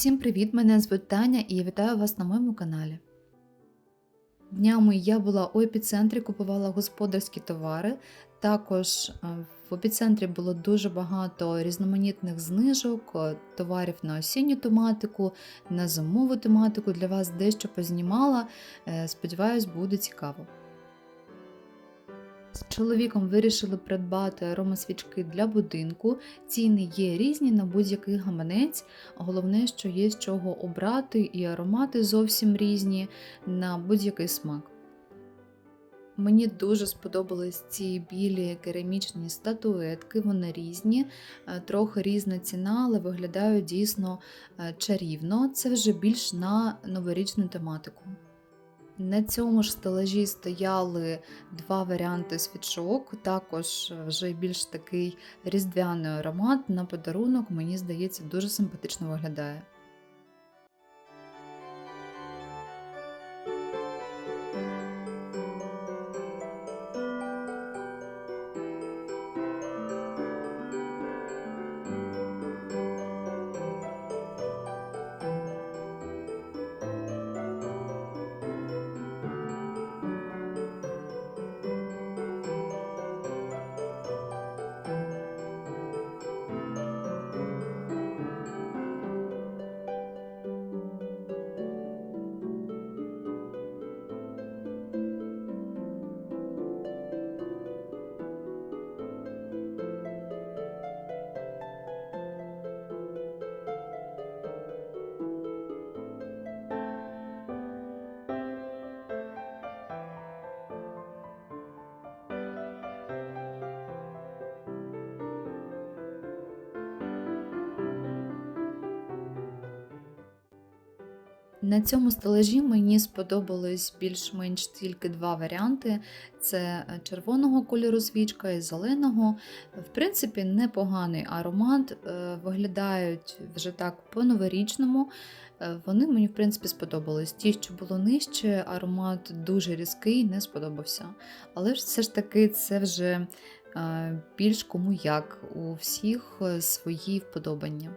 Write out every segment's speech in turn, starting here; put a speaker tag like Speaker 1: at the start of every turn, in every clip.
Speaker 1: Усім привіт! Мене звуть Таня і я вітаю вас на моєму каналі. Днями я була у епіцентрі, купувала господарські товари. Також е, в епіцентрі було дуже багато різноманітних знижок, е, товарів на осінню тематику, на зимову тематику. Для вас дещо познімала. Е, Сподіваюсь, буде цікаво. З чоловіком вирішили придбати аромасвічки для будинку. Ціни є різні на будь-який гаманець. Головне, що є з чого обрати, і аромати зовсім різні на будь-який смак. Мені дуже сподобались ці білі керамічні статуетки, вони різні, е, трохи різна ціна, але виглядають дійсно е, чарівно. Це вже більш на новорічну тематику. На цьому ж стелажі стояли два варіанти свічок, також вже більш такий різдвяний аромат на подарунок, мені здається, дуже симпатично виглядає. На цьому стелажі мені сподобались більш-менш тільки два варіанти: це е, червоного кольору свічка і зеленого. В принципі, непоганий аромат, е, виглядають вже так по-новорічному. Е, Вони мені, в принципі, сподобались. Ті, що було нижче, аромат дуже різкий, не сподобався. Але все ж таки це вже більш кому як у всіх свої вподобання.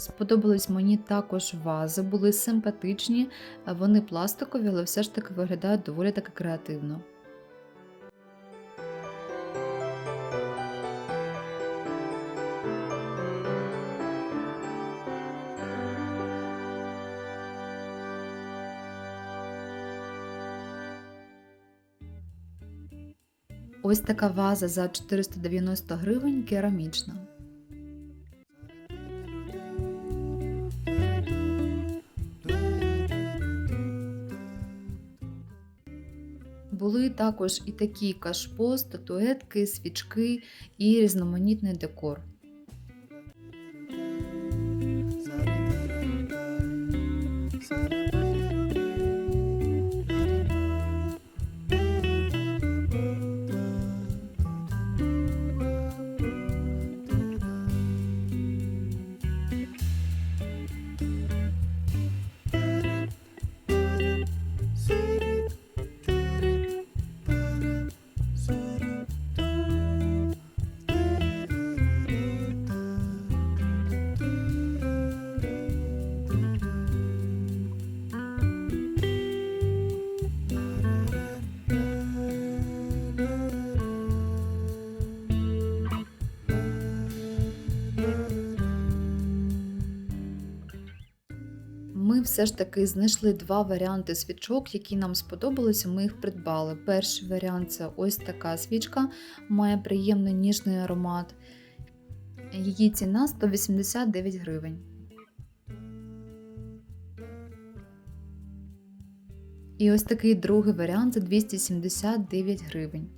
Speaker 1: Сподобались мені також вази, були симпатичні, вони пластикові, але все ж таки виглядають доволі таки креативно. Ось така ваза за 490 гривень керамічна. Також і такі кашпо, статуетки, свічки і різноманітний декор. Ми все ж таки знайшли два варіанти свічок, які нам сподобалися. Ми їх придбали. Перший варіант це ось така свічка, має приємний ніжний аромат. Її ціна 189 гривень. І ось такий другий варіант за 279 гривень.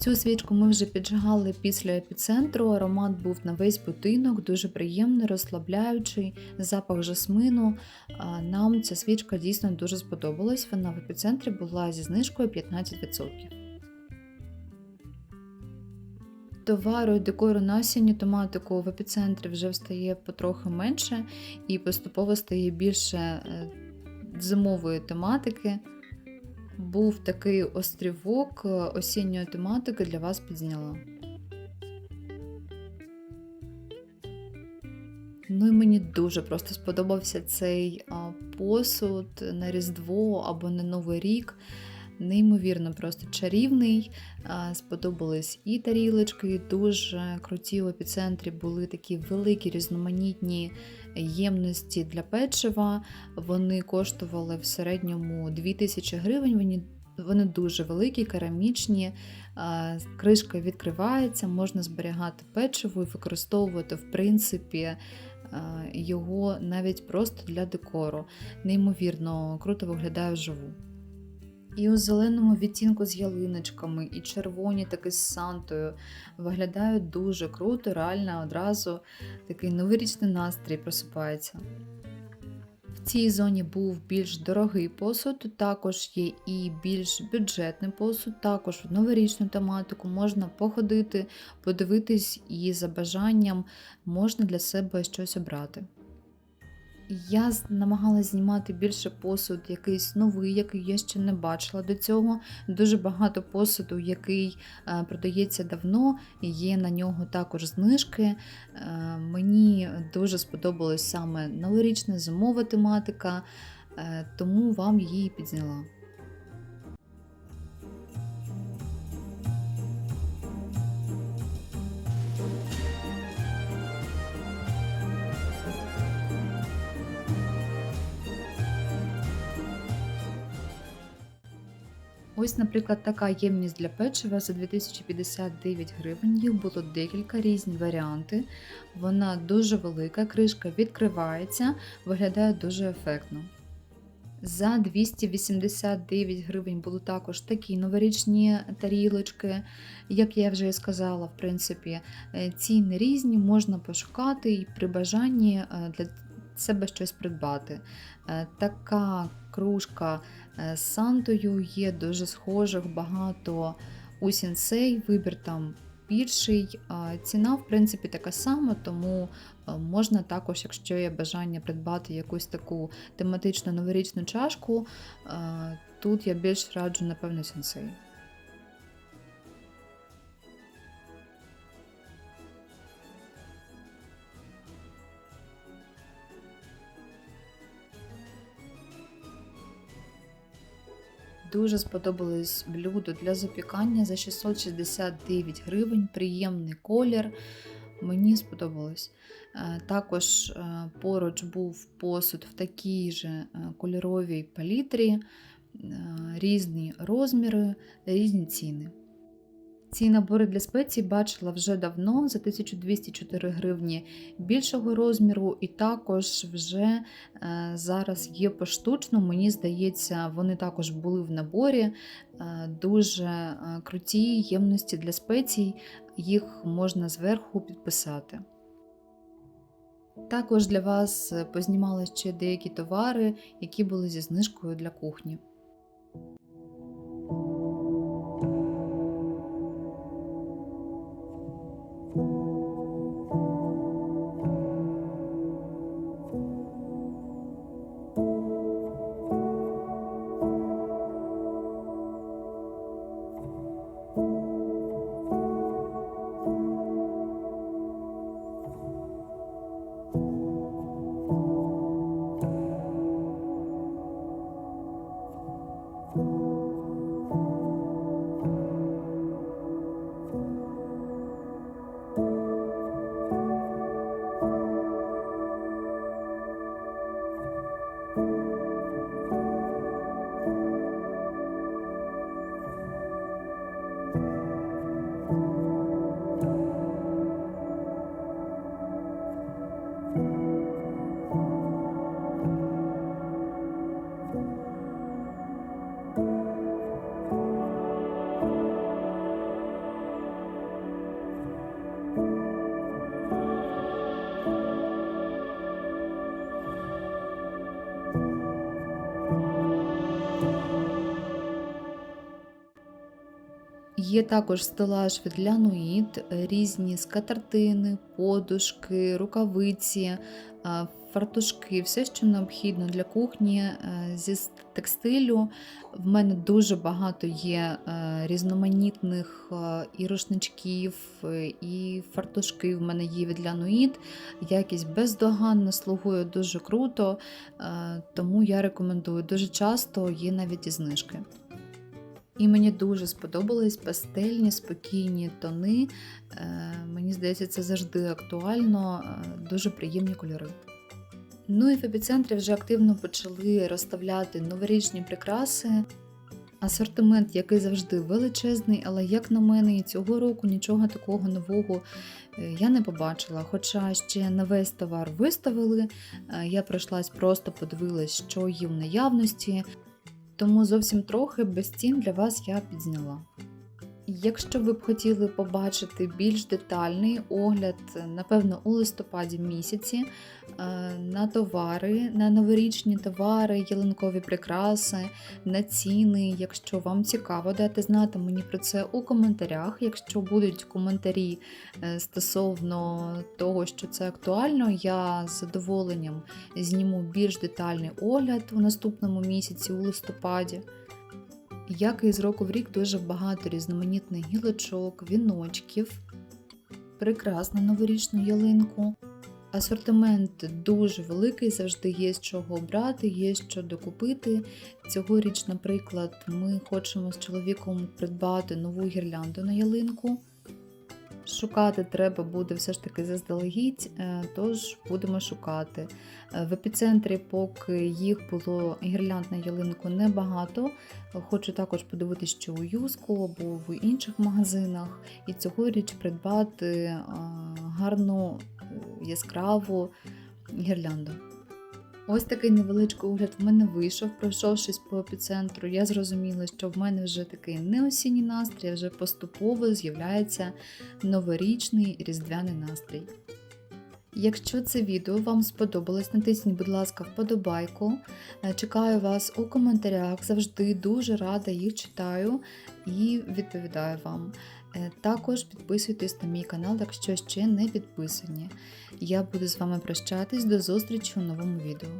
Speaker 1: Цю свічку ми вже піджигали після епіцентру. Аромат був на весь будинок, дуже приємний, розслабляючий, запах жасмину. Нам ця свічка дійсно дуже сподобалась. Вона в епіцентрі була зі знижкою 15%. товару і декору на осінню тематику в епіцентрі вже встає потрохи менше і поступово стає більше е, зимової тематики. Був такий острівок е, осінньої тематики для вас підзняла. Ну і мені дуже просто сподобався цей посуд на Різдво або на Новий рік. Неймовірно, просто чарівний. Сподобались і тарілочки, дуже круті в епіцентрі були такі великі різноманітні ємності для печива. Вони коштували в середньому 2000 гривень. Вони дуже великі, керамічні, кришка відкривається, можна зберігати печиво і використовувати, в принципі, його навіть просто для декору. Неймовірно, круто виглядає вживу. І у зеленому відтінку з ялиночками, і червоні таки з Сантою виглядають дуже круто, реально одразу такий новорічний настрій просипається. В цій зоні був більш дорогий посуд, також є і більш бюджетний посуд, також в новорічну тематику можна походити, подивитись і за бажанням можна для себе щось обрати. Я намагалася знімати більше посуд, якийсь новий, який я ще не бачила до цього. Дуже багато посуду, який е, продається давно, є на нього також знижки. Е, мені дуже сподобалась саме новорічна зимова тематика, е, тому вам її підзняла. Ось, наприклад, така ємність для печива за 2059 гривень. Їх було декілька різні варіанти. Вона дуже велика, кришка відкривається, виглядає дуже ефектно. За 289 гривень були також такі новорічні тарілочки, як я вже і сказала, в принципі, е, ціни різні, можна пошукати і при бажанні е, для себе щось придбати. Е, Така кружка е, з Сантою є дуже схожих, багато у сінсей, вибір там більший. Ціна, в принципі, така сама, тому е, можна також, якщо є бажання придбати якусь таку тематичну новорічну чашку, тут я більш раджу, напевно, сінсей. Дуже сподобалось блюдо для запікання за 669 гривень, приємний колір. Мені сподобалось. Е, Також е, поруч був посуд в такій же е, кольоровій палітрі, різні розміри, різні ціни. Ці набори для спецій бачила вже давно за 1204 гривні більшого розміру, і також вже е, зараз є поштучно. Мені здається, вони також були в наборі. Е, Дуже е, круті ємності для спецій, їх можна зверху підписати. Також для вас познімали ще деякі товари, які були зі знижкою для кухні. you Є також стелаж від Лянуїд, різні скатертини, подушки, рукавиці, фартушки, все, що необхідно для кухні е, зі текстилю. В мене дуже багато є е, різноманітних е, і рушничків, е, і фартушки в мене є від Лянуїд. Якість бездоганна, слугує дуже круто, е, тому я рекомендую. Дуже часто є навіть і знижки. І мені дуже сподобались пастельні, спокійні тони. Е, Мені здається, це завжди актуально, е, дуже приємні кольори. Ну і в епіцентрі вже активно почали розставляти новорічні прикраси. Асортимент, який завжди величезний, але як на мене, і цього року нічого такого нового е, я не побачила. Хоча ще не весь товар виставили, я пройшлась, просто подивилась, що є в наявності, тому зовсім трохи без цін для вас я підзняла. Якщо ви б хотіли побачити більш детальний огляд, напевно, у листопаді місяці е, на товари, на новорічні товари, ялинкові прикраси, на ціни. Якщо вам цікаво, дайте знати мені про це у коментарях. Якщо будуть коментарі е, стосовно того, що це актуально, я з задоволенням зніму більш детальний огляд у наступному місяці, у листопаді. Як і з року в рік дуже багато різноманітних гілочок, віночків, прикрас на новорічну ялинку. Асортимент дуже великий, завжди є з чого обрати, є що докупити. Цьогоріч, наприклад, ми хочемо з чоловіком придбати нову гірлянду на ялинку. Шукати треба буде все ж таки заздалегідь, е, тож будемо шукати. Е, В епіцентрі, поки їх було гірлянд на ялинку небагато. Хочу також подивитися, що у Юску або в інших магазинах, і цьогоріч придбати гарну е, яскраву гірлянду. Ось такий невеличкий огляд в мене вийшов. Пройшовшись по епіцентру, я зрозуміла, що в мене вже такий не осінній настрій, а вже поступово з'являється новорічний різдвяний настрій. Якщо це відео вам сподобалось, натисніть, будь ласка, вподобайку. Чекаю вас у коментарях. Завжди дуже рада їх читаю і відповідаю вам. Е, Також підписуйтесь на мій канал, якщо ще не підписані. Я буду з вами прощатись до зустрічі у новому відео.